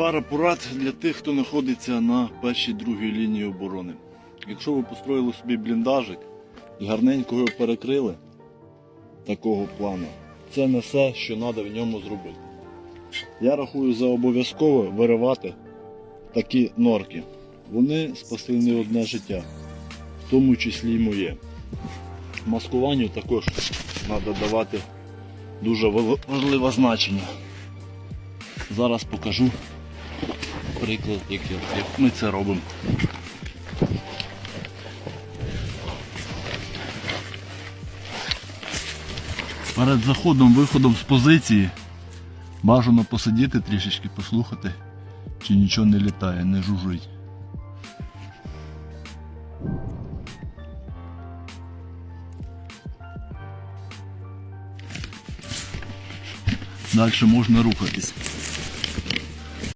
Пара порад для тих, хто знаходиться на першій другій лінії оборони. Якщо ви построїли собі бліндажик і гарненько його перекрили такого плану, це не все, що треба в ньому зробити. Я рахую за обов'язково виривати такі норки. Вони спасли не одне життя, в тому числі й моє. Маскуванню також треба давати дуже важливе значення. Зараз покажу приклад, як, ми це робимо. Перед заходом, виходом з позиції бажано посидіти трішечки, послухати, чи нічого не літає, не жужжить. Далі можна рухатись.